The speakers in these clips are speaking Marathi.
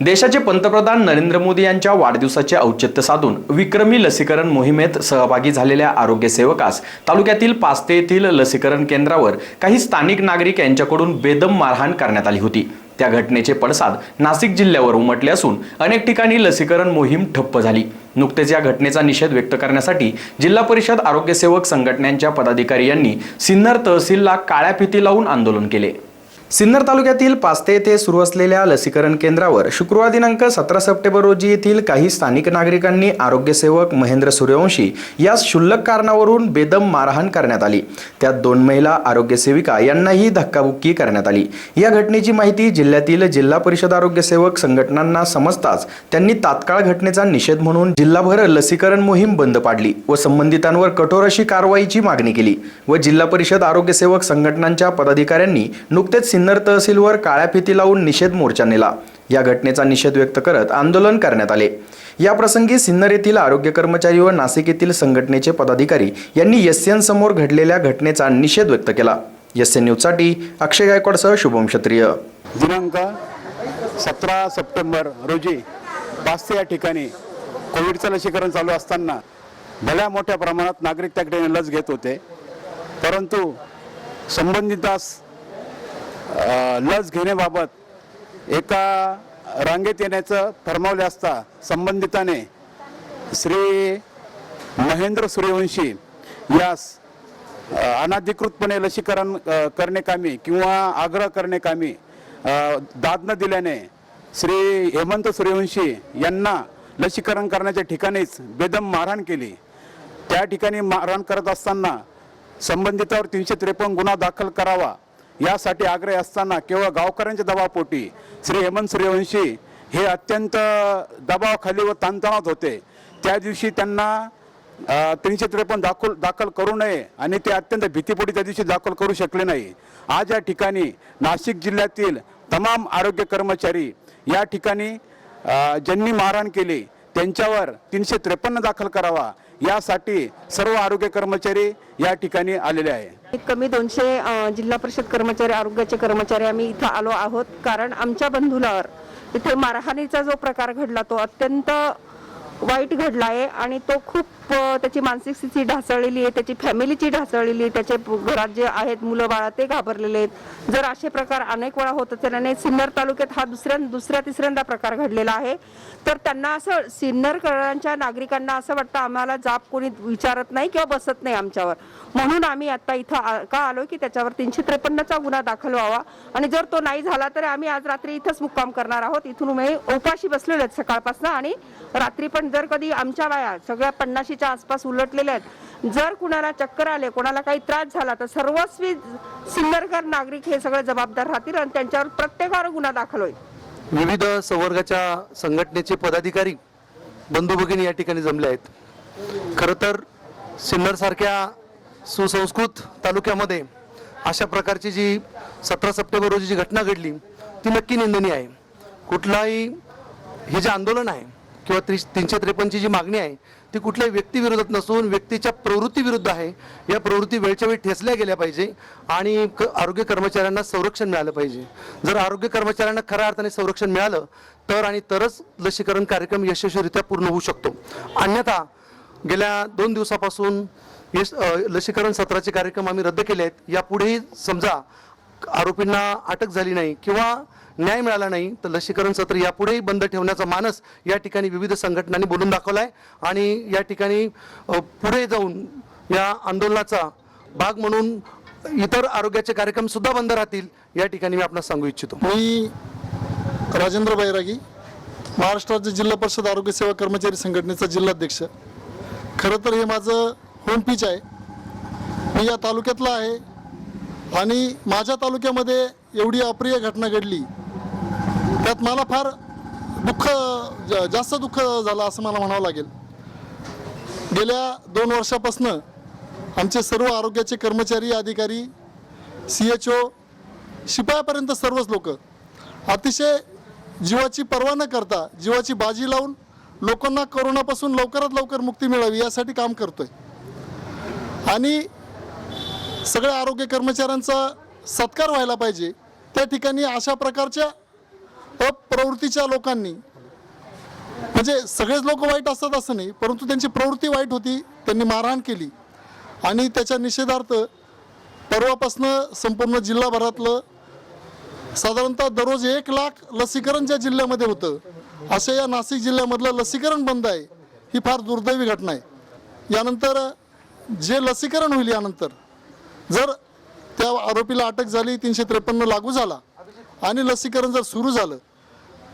देशाचे पंतप्रधान नरेंद्र मोदी यांच्या वाढदिवसाचे औचित्य साधून विक्रमी लसीकरण मोहिमेत सहभागी झालेल्या आरोग्य सेवकास तालुक्यातील पास्ते येथील लसीकरण केंद्रावर काही स्थानिक नागरिक यांच्याकडून बेदम मारहाण करण्यात आली होती. त्या घटनेचे पडसाद नाशिक जिल्ह्यावर उमटले असून अनेक ठिकाणी लसीकरण मोहीम ठप्प झाली. नुकतेच या घटनेचा निषेध व्यक्त करण्यासाठी जिल्हा परिषद आरोग्यसेवक संघटनांच्या पदाधिकारी यांनी सिन्नर तहसीलला काळ्या फिती लावून आंदोलन केले. सिन्नर तालुक्यातील पास्ते येथे सुरू असलेल्या लसीकरण केंद्रावर शुक्रवार दिनांक सतरा सप्टेंबर रोजी येथील काही स्थानिक नागरिकांनी आरोग्यसेवक महेंद्र सूर्यवंशी यास क्षुल्लक कारणावरून बेदम मारहाण करण्यात आली. त्यात दोन महिला आरोग्यसेविका यांनाही धक्काबुक्की करण्यात आली. या घटनेची माहिती जिल्ह्यातील जिल्हा परिषद आरोग्यसेवक संघटनांना समजताच त्यांनी तात्काळ घटनेचा निषेध म्हणून जिल्हाभर लसीकरण मोहीम बंद पाडली व संबंधितांवर कठोर अशी कारवाईची मागणी केली व जिल्हा परिषद आरोग्यसेवक संघटनांच्या पदाधिकाऱ्यांनी नुकतेच सिन्नर तहसीलवर काळ्या फिती लावून निषेध मोर्चा नेला. या घटनेचा निषेध व्यक्त करत आंदोलन करण्यात आले. या प्रसंगी सिन्नर येथील आरोग्य कर्मचारी व नाशिक येथील संघटनेचे पदाधिकारी यांनी एस एन समोर घडलेल्या घटनेचा निषेध व्यक्त केला. एस एन न्यूजसाठी अक्षय गायकवाडसह शुभम क्षत्रिय. दिनांक सतरा सप्टेंबर रोजी पाच या ठिकाणी कोविडचं लसीकरण चालू असताना भल्या मोठ्या प्रमाणात नागरिक त्याकडे लस घेत होते. परंतु संबंधितास लस घेण्याबाबत एका रांगेत येण्याचं फरमावले असता संबंधिताने श्री महेंद्र सूर्यवंशी यास अनाधिकृतपणे लसीकरण करणे कामी किंवा आग्रह करणे कामी दाद न दिल्याने श्री हेमंत सूर्यवंशी यांना लसीकरण करण्याच्या ठिकाणीच बेदम मारहाण केली. त्या ठिकाणी मारहाण करत असताना संबंधितावर तीनशे त्रेपन्न गुन्हा दाखल करावा यासाठी आग्रह असताना केवळ गावकऱ्यांच्या दबावपोटी श्री हेमंत सूर्यवंशी हे अत्यंत दबावाखाली व ताणतणावात होते. त्या दिवशी त्यांना तीनशे त्रेपन्न दाखल दाखल करू नये आणि ते अत्यंत भीतीपोटी त्या दिवशी दाखल करू शकले नाही. आज या ठिकाणी नाशिक जिल्ह्यातील तमाम आरोग्य कर्मचारी या ठिकाणी ज्यांनी मारहाण केली त्यांच्यावर तीनशे त्रेपन्न दाखल करावा. यासाठी सर्व आरोग्य कर्मचारी या ठिकाणी आलेले आहे. कमी दोनशे जिल्हा परिषद कर्मचारी आरोग्याचे कर्मचारी आम्ही इथं आलो आहोत. कारण आमच्या बंधूलावर इथे मारहाणीचा जो प्रकार घडला तो अत्यंत वाईट घडला आहे आणि तो खूप त्याची मानसिक स्थिती ढासळलेली आहे त्याची फॅमिलीची ढासळलेली आहे त्याचे घरात जे आहेत मुलं बाळा ते घाबरलेले आहेत. जर असे प्रकार अनेक वेळा होत असल्याने सिन्नर तालुक्यात हा दुसऱ्या दुसऱ्या तिसऱ्यांदा प्रकार घडलेला आहे तर त्यांना असं सिन्नरकरांच्या नागरिकांना असं वाटतं आम्हाला जाप कोणी विचारत नाही किंवा बसत नाही आमच्यावर. म्हणून आम्ही आता इथं का आलो की त्याच्यावर तीनशे त्रेपन्नचा गुन्हा दाखल व्हावा. आणि जर तो नाही झाला तर आम्ही आज रात्री इथंच मुक्काम करणार आहोत. इथून उपाशी बसलेलो आहेत सकाळपासून आणि रात्री पण जर कधी आमच्या वाया सगळ्या पन्नाशीच्या आसपास उलटलेल्या आहेत जर कुणाला चक्कर आले कोणाला काही त्रास झाला तर सर्वस्वी सिन्नरकर नागरिक हे सगळे जबाबदार राहतील आणि त्यांच्यावर प्रत्येकावर गुन्हा दाखल होईल. विविध संवर्गाच्या संघटनेचे पदाधिकारी बंधू भगिनी या ठिकाणी जमले आहेत. खरं तर सिन्नरसारख्या सुसंस्कृत तालुक्यामध्ये अशा प्रकारची जी सतरा सप्टेंबर रोजी जी घटना घडली ती नक्की निंदनीय आहे. कुठलाही हे जे आंदोलन आहे किंवा त्रि तीनशे त्रेपन्नची जी मागणी आहे ती कुठल्याही व्यक्तीविरोधात नसून व्यक्तीच्या प्रवृत्तीविरुद्ध आहे. या प्रवृत्ती वेळच्या वेळी ठेचल्या गेल्या पाहिजे आणि क आरोग्य कर्मचाऱ्यांना संरक्षण मिळालं पाहिजे. जर आरोग्य कर्मचाऱ्यांना खऱ्या अर्थाने संरक्षण मिळालं तर आणि तरच लसीकरण कार्यक्रम यशस्वीरित्या पूर्ण होऊ शकतो. अन्यथा गेल्या दोन दिवसापासून यश लसीकरण सत्राचे कार्यक्रम आम्ही रद्द केले आहेत. यापुढेही समजा आरोपींना अटक झाली नाही किंवा न्याय मिळाला नाही तर लसीकरण सत्र यापुढेही बंद ठेवण्याचा मानस या ठिकाणी विविध संघटनांनी बोलून दाखवला आहे आणि या ठिकाणी पुढे जाऊन या आंदोलनाचा भाग म्हणून इतर आरोग्याचे कार्यक्रम सुद्धा बंद राहतील या ठिकाणी मी आपणास सांगू इच्छितो. मी राजेंद्र बैरागी महाराष्ट्र राज्य जिल्हा परिषद आरोग्य सेवा कर्मचारी संघटनेचा जिल्हाध्यक्ष. खरं तर हे माझं होम पिच आहे. मी या तालुक्यातला आहे. आणि माझ्या तालुक्यामध्ये एवढी अप्रिय घटना घडली त्यात मला फार दुःख जा- जास्त दुःख झालं असं मला म्हणावं लागेल. गेल्या दोन वर्षापासनं आमचे सर्व आरोग्याचे कर्मचारी अधिकारी सी एच ओ शिपायापर्यंत सर्वच लोक अतिशय जीवाची पर्वा न करता जीवाची बाजी लावून लोकांना करोनापासून लवकरात लवकर मुक्ती मिळावी यासाठी काम करतोय. आणि सगळ्या आरोग्य कर्मचाऱ्यांचा सत्कार व्हायला पाहिजे. त्या ठिकाणी अशा प्रकारच्या अप्रवृत्तीच्या लोकांनी म्हणजे सगळेच लोक वाईट असतात असं नाही परंतु त्यांची प्रवृत्ती वाईट होती त्यांनी मारहाण केली. आणि त्याच्या निषेधार्थ परवापासनं संपूर्ण जिल्हाभरातलं साधारणतः दररोज एक लाख लसीकरण ज्या जिल्ह्यामध्ये होतं अशा या नाशिक जिल्ह्यामधलं लसीकरण बंद आहे ही फार दुर्दैवी घटना आहे. यानंतर जे लसीकरण होईल यानंतर जर त्या आरोपीला अटक झाली तीनशे त्रेपन्न लागू झाला आणि लसीकरण जर सुरू झालं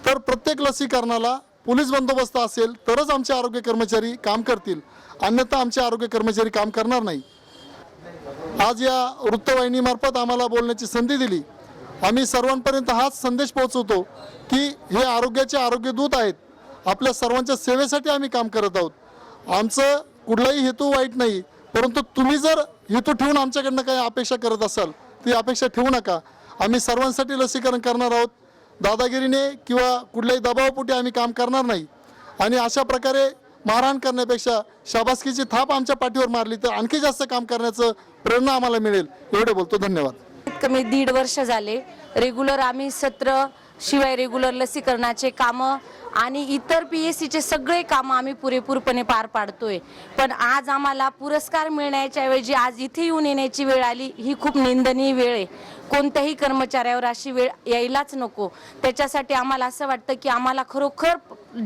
तर प्रत्येक लसीकरणाला पोलीस बंदोबस्त असेल तरच आमचे आरोग्य कर्मचारी काम करतील. अन्यथा आमचे आरोग्य कर्मचारी काम करणार नाही. आज या वृत्तवाहिनीमार्फत आम्हाला बोलण्याची संधी दिली. आम्ही सर्वांपर्यंत हाच संदेश पोहोचवतो की हे आरोग्याचे आरोग्यदूत आहेत. आपल्या सर्वांच्या सेवेसाठी आम्ही काम करत आहोत. आमचं कुठलाही हेतू वाईट नाही. परंतु तुम्ही जर हेतू ठेवून आमच्याकडनं काही अपेक्षा करत असाल ती अपेक्षा ठेवू नका. आम्ही सर्वांसाठी लसीकरण करणार आहोत. दादागिरीने किंवा कुठल्याही दबावपोटी आम्ही काम करणार नाही. आणि अशा प्रकारे मारहाण करण्यापेक्षा शाबासकीची थाप आमच्या पाठीवर मारली तर आणखी जास्त काम करण्याचं प्रेरणा आम्हाला मिळेल. एवढं बोलतो. धन्यवाद. कमी दीड वर्ष झाले. रेग्युलर आम्ही सत्र शिवाय रेग्युलर लसीकरणाचे कामं आणि इतर पी एस सीचे सगळे कामं आम्ही पुरेपूरपणे पार पाडतोय. पण आज आम्हाला पुरस्कार मिळण्याच्या ऐवजी आज इथे येऊन येण्याची वेळ आली ही खूप निंदनीय वेळ आहे. कोणत्याही कर्मचाऱ्यावर अशी वेळ यायलाच नको. त्याच्यासाठी आम्हाला असं वाटतं की आम्हाला खरोखर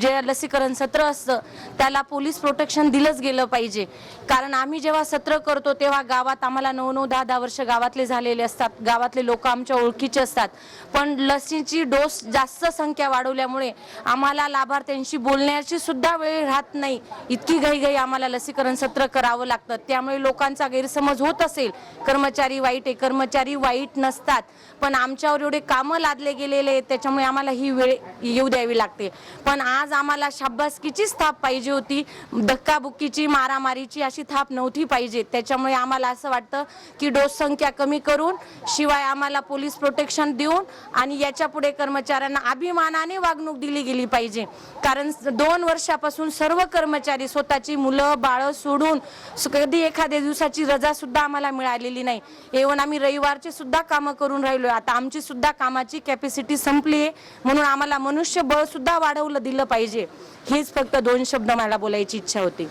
जे लसीकरण सत्र असतं त्याला पोलीस प्रोटेक्शन दिलंच गेलं पाहिजे. कारण आम्ही जेव्हा सत्र करतो तेव्हा गावात आम्हाला नऊ नऊ दहा दहा वर्ष गावातले झालेले असतात. गावातले लोक आमच्या ओळखीचे असतात. पण लसीची डोस जास्त संख्या वाढवल्यामुळे आम्हाला लाभार्थ्यांशी बोलण्याची सुद्धा वेळ राहत नाही. इतकी घाईघाई आम्हाला लसीकरण सत्र करावं लागतं. त्यामुळे लोकांचा गैरसमज होत असेल. कर्मचारी वाईट आहे. कर्मचारी वाईट नसतात. पण आमच्यावर एवढे कामं लादले गेलेले आहेत. त्याच्यामुळे आम्हाला ही वेळ येऊ द्यावी लागते. पण आज आम्हाला शाबासकीचीच थाप पाहिजे होती. धक्काबुक्कीची मारामारीची अशी थाप नव्हती पाहिजे. त्याच्यामुळे आम्हाला असं वाटतं की डोस संख्या कमी करून शिवाय आम्हाला पोलीस प्रोटेक्शन देऊन आणि याच्यापुढे कर्मचाऱ्यांना अभिमानाने वागणूक दिली गेली पाहिजे. कारण दोन वर्षापासून सर्व कर्मचारी स्वतःची मुलं बाळं सोडून कधी एखाद्या दिवसाची रजा सुद्धा आम्हाला मिळालेली नाही. एवन आम्ही रविवारचे सुद्धा कामं करून राहिलो आता आमची सुद्धा कामाची कॅपॅसिटी संपली आहे म्हणून आम्हाला मनुष्यबळ सुद्धा वाढवलं दिलं पाहिजे. हेच फक्त दोन शब्द मला बोलायची इच्छा होती.